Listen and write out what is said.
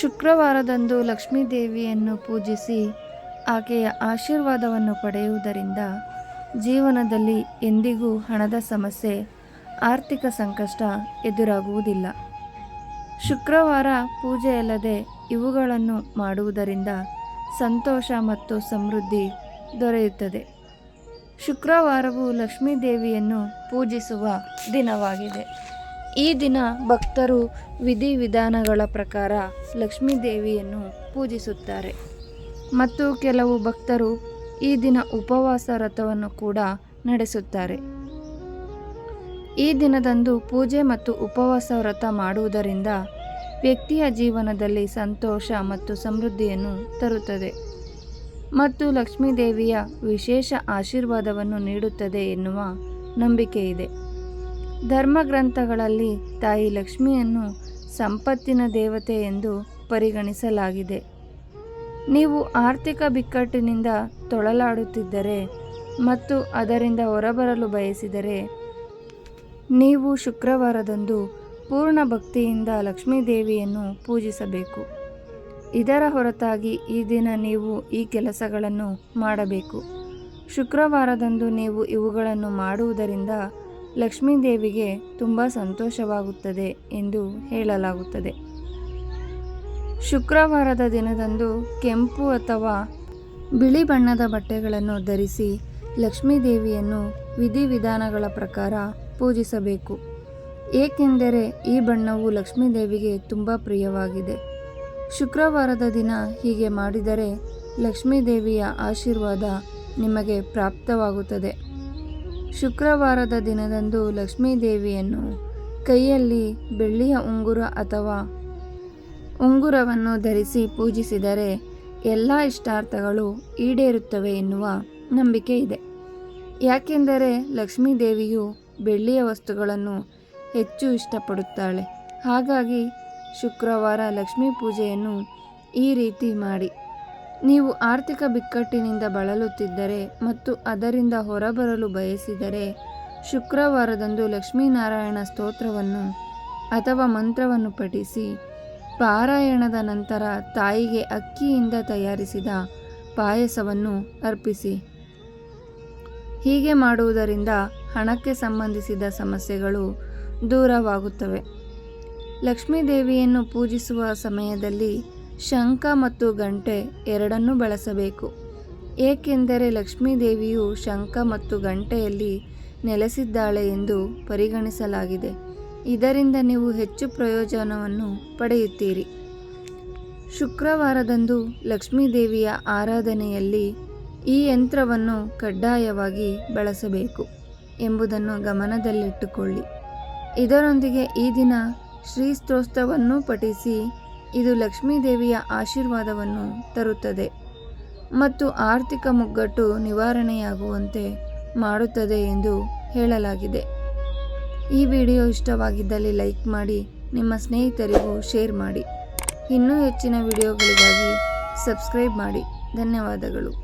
ಶುಕ್ರವಾರದಂದು ಲಕ್ಷ್ಮೀ ದೇವಿಯನ್ನು ಪೂಜಿಸಿ ಆಕೆಯ ಆಶೀರ್ವಾದವನ್ನು ಪಡೆಯುವುದರಿಂದ ಜೀವನದಲ್ಲಿ ಎಂದಿಗೂ ಹಣದ ಸಮಸ್ಯೆ, ಆರ್ಥಿಕ ಸಂಕಷ್ಟ ಎದುರಾಗುವುದಿಲ್ಲ. ಶುಕ್ರವಾರ ಪೂಜೆಯಲ್ಲದೆ ಇವುಗಳನ್ನು ಮಾಡುವುದರಿಂದ ಸಂತೋಷ ಮತ್ತು ಸಮೃದ್ಧಿ ದೊರೆಯುತ್ತದೆ. ಶುಕ್ರವಾರವು ಲಕ್ಷ್ಮೀ ದೇವಿಯನ್ನು ಪೂಜಿಸುವ ದಿನವಾಗಿದೆ. ಈ ದಿನ ಭಕ್ತರು ವಿಧಿವಿಧಾನಗಳ ಪ್ರಕಾರ ಲಕ್ಷ್ಮೀ ದೇವಿಯನ್ನು ಪೂಜಿಸುತ್ತಾರೆ. ಮತ್ತು ಕೆಲವು ಭಕ್ತರು ಈ ದಿನ ಉಪವಾಸ ವ್ರತವನ್ನು ಕೂಡ ನಡೆಸುತ್ತಾರೆ. ಈ ದಿನದಂದು ಪೂಜೆ ಮತ್ತು ಉಪವಾಸ ವ್ರತ ಮಾಡುವುದರಿಂದ ವ್ಯಕ್ತಿಯ ಜೀವನದಲ್ಲಿ ಸಂತೋಷ ಮತ್ತು ಸಮೃದ್ಧಿಯನ್ನು ತರುತ್ತದೆ. ಮತ್ತು ಲಕ್ಷ್ಮೀ ದೇವಿಯ ವಿಶೇಷ ಆಶೀರ್ವಾದವನ್ನು ನೀಡುತ್ತದೆ ಎನ್ನುವ ನಂಬಿಕೆ ಇದೆ ಧರ್ಮಗ್ರಂಥಗಳಲ್ಲಿ ತಾಯಿ ಲಕ್ಷ್ಮಿಯನ್ನು ಸಂಪತ್ತಿನ ದೇವತೆ ಎಂದು ಪರಿಗಣಿಸಲಾಗಿದೆ. ನೀವು ಆರ್ಥಿಕ ಬಿಕ್ಕಟ್ಟಿನಿಂದ ತೊಳಲಾಡುತ್ತಿದ್ದರೆ ಮತ್ತು ಅದರಿಂದ ಹೊರಬರಲು ಬಯಸಿದರೆ, ನೀವು ಶುಕ್ರವಾರದಂದು ಪೂರ್ಣ ಭಕ್ತಿಯಿಂದ ಲಕ್ಷ್ಮೀ ದೇವಿಯನ್ನು ಪೂಜಿಸಬೇಕು. ಇದರ ಹೊರತಾಗಿ ಈ ದಿನ ನೀವು ಈ ಕೆಲಸಗಳನ್ನು ಮಾಡಬೇಕು. ಶುಕ್ರವಾರದಂದು ನೀವು ಇವುಗಳನ್ನು ಮಾಡುವುದರಿಂದ ಲಕ್ಷ್ಮೀ ದೇವಿಗೆ ತುಂಬ ಸಂತೋಷವಾಗುತ್ತದೆ ಎಂದು ಹೇಳಲಾಗುತ್ತದೆ. ಶುಕ್ರವಾರದ ದಿನದಂದು ಕೆಂಪು ಅಥವಾ ಬಿಳಿ ಬಣ್ಣದ ಬಟ್ಟೆಗಳನ್ನು ಧರಿಸಿ ಲಕ್ಷ್ಮೀ ದೇವಿಯನ್ನು ವಿಧಿವಿಧಾನಗಳ ಪ್ರಕಾರ ಪೂಜಿಸಬೇಕು. ಏಕೆಂದರೆ ಈ ಬಣ್ಣವು ಲಕ್ಷ್ಮೀದೇವಿಗೆ ತುಂಬ ಪ್ರಿಯವಾಗಿದೆ. ಶುಕ್ರವಾರದ ದಿನ ಹೀಗೆ ಮಾಡಿದರೆ ಲಕ್ಷ್ಮೀ ದೇವಿಯ ಆಶೀರ್ವಾದ ನಿಮಗೆ ಪ್ರಾಪ್ತವಾಗುತ್ತದೆ. ಶುಕ್ರವಾರದ ದಿನದಂದು ಲಕ್ಷ್ಮೀ ದೇವಿಯನ್ನು ಕೈಯಲ್ಲಿ ಬೆಳ್ಳಿಯ ಉಂಗುರ ಅಥವಾ ಉಂಗುರವನ್ನು ಧರಿಸಿ ಪೂಜಿಸಿದರೆ ಎಲ್ಲ ಇಷ್ಟಾರ್ಥಗಳು ಈಡೇರುತ್ತವೆ ಎನ್ನುವ ನಂಬಿಕೆ ಇದೆ. ಯಾಕೆಂದರೆ ಲಕ್ಷ್ಮೀ ದೇವಿಯು ಬೆಳ್ಳಿಯ ವಸ್ತುಗಳನ್ನು ಹೆಚ್ಚು ಇಷ್ಟಪಡುತ್ತಾಳೆ. ಹಾಗಾಗಿ ಶುಕ್ರವಾರ ಲಕ್ಷ್ಮೀ ಪೂಜೆಯನ್ನು ಈ ರೀತಿ ಮಾಡಿ. ನೀವು ಆರ್ಥಿಕ ಬಿಕ್ಕಟ್ಟಿನಿಂದ ಬಳಲುತ್ತಿದ್ದರೆ ಮತ್ತು ಅದರಿಂದ ಹೊರಬರಲು ಬಯಸಿದರೆ ಶುಕ್ರವಾರದಂದು ಲಕ್ಷ್ಮೀನಾರಾಯಣ ಸ್ತೋತ್ರವನ್ನು ಅಥವಾ ಮಂತ್ರವನ್ನು ಪಠಿಸಿ ಪಾರಾಯಣದ ನಂತರ ತಾಯಿಗೆ ಅಕ್ಕಿಯಿಂದ ತಯಾರಿಸಿದ ಪಾಯಸವನ್ನು ಅರ್ಪಿಸಿ. ಹೀಗೆ ಮಾಡುವುದರಿಂದ ಹಣಕ್ಕೆ ಸಂಬಂಧಿಸಿದ ಸಮಸ್ಯೆಗಳು ದೂರವಾಗುತ್ತವೆ. ಲಕ್ಷ್ಮೀದೇವಿಯನ್ನು ಪೂಜಿಸುವ ಸಮಯದಲ್ಲಿ ಶಂಖ ಮತ್ತು ಗಂಟೆ ಎರಡನ್ನೂ ಬಳಸಬೇಕು. ಏಕೆಂದರೆ ಲಕ್ಷ್ಮೀದೇವಿಯು ಶಂಖ ಮತ್ತು ಗಂಟೆಯಲ್ಲಿ ನೆಲೆಸಿದ್ದಾಳೆ ಎಂದು ಪರಿಗಣಿಸಲಾಗಿದೆ. ಇದರಿಂದ ನೀವು ಹೆಚ್ಚು ಪ್ರಯೋಜನವನ್ನು ಪಡೆಯುತ್ತೀರಿ. ಶುಕ್ರವಾರದಂದು ಲಕ್ಷ್ಮೀದೇವಿಯ ಆರಾಧನೆಯಲ್ಲಿ ಈ ಯಂತ್ರವನ್ನು ಕಡ್ಡಾಯವಾಗಿ ಬಳಸಬೇಕು ಎಂಬುದನ್ನು ಗಮನದಲ್ಲಿಟ್ಟುಕೊಳ್ಳಿ. ಇದರೊಂದಿಗೆ ಈ ದಿನ ಶ್ರೀ ಸ್ತೋತ್ರವನ್ನು ಪಠಿಸಿ ಇದು ಲಕ್ಷ್ಮೀ ದೇವಿಯ ಆಶೀರ್ವಾದವನ್ನು ತರುತ್ತದೆ ಮತ್ತು ಆರ್ಥಿಕ ಮುಗ್ಗಟ್ಟು ನಿವಾರಣೆಯಾಗುವಂತೆ ಮಾಡುತ್ತದೆ ಎಂದು ಹೇಳಲಾಗಿದೆ. ಈ ವಿಡಿಯೋ ಇಷ್ಟವಾಗಿದ್ದಲ್ಲಿ ಲೈಕ್ ಮಾಡಿ, ನಿಮ್ಮ ಸ್ನೇಹಿತರಿಗೂ ಶೇರ್ ಮಾಡಿ. ಇನ್ನೂ ಹೆಚ್ಚಿನ ವಿಡಿಯೋಗಳಿಗಾಗಿ ಸಬ್ಸ್ಕ್ರೈಬ್ ಮಾಡಿ. ಧನ್ಯವಾದಗಳು.